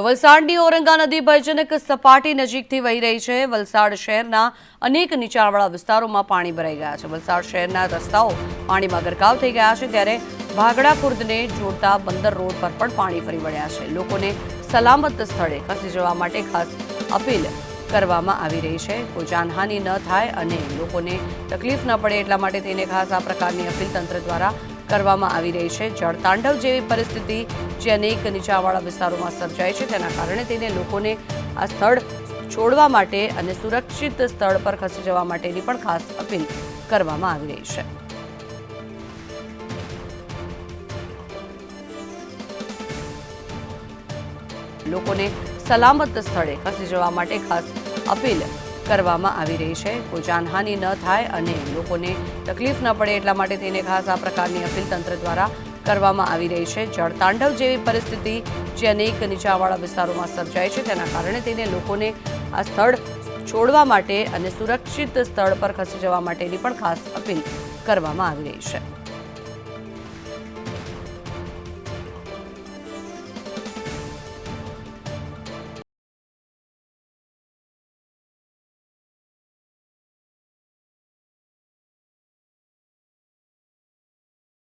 તો વલસાડની ઓરંગા નદી ભયજનક સપાટી નજીકથી વહી રહી છે. વલસાડ શહેરના અનેક નીચાણવાળા વિસ્તારોમાં પાણી ભરાઈ ગયા છે. વલસાડ શહેરના રસ્તાઓ પાણીમાં ગરકાવ થઈ ગયા છે ત્યારે ભાગડા ખુર્દને જોડતા બંદર રોડ પર પણ પાણી ફરી વળ્યા છે. લોકોને સલામત સ્થળે ખસી જવા માટે ખાસ અપીલ કરવામાં આવી રહી છે. કોઈ જાનહાનિ ન થાય અને લોકોને તકલીફ ન પડે એટલા માટે તેને ખાસ આ પ્રકારની અપીલ તંત્ર દ્વારા કરવામાં આવી રહી છે. જળતાંડવ જેવી પરિસ્થિતિ જે અનેક નીચાણવાળા વિસ્તારોમાં સર્જાય છે. તેના કારણે તેને લોકોને આ સ્થળ છોડવા માટે અને સુરક્ષિત સ્થળ પર ખસી જવા માટેની પણ ખાસ અપીલ કરવામાં આવી રહી છે. લોકોને સલામત સ્થળે ખસી જવા માટે ખાસ અપીલ કરવામાં આવી રહી છે. કોઈ જાનહાનિ ન થાય અને લોકોને તકલીફ ન પડે એટલા માટે તેને ખાસ આ પ્રકારની અપીલ તંત્ર દ્વારા કરવામાં આવી રહી છે. જળતાંડવ જેવી પરિસ્થિતિ જે અનેક નીચાણવાળા વિસ્તારોમાં સર્જાય છે, તેના કારણે તેને લોકોને આ સ્થળ છોડવા માટે અને સુરક્ષિત સ્થળ પર ખસી જવા માટેની પણ ખાસ અપીલ કરવામાં આવી રહી છે.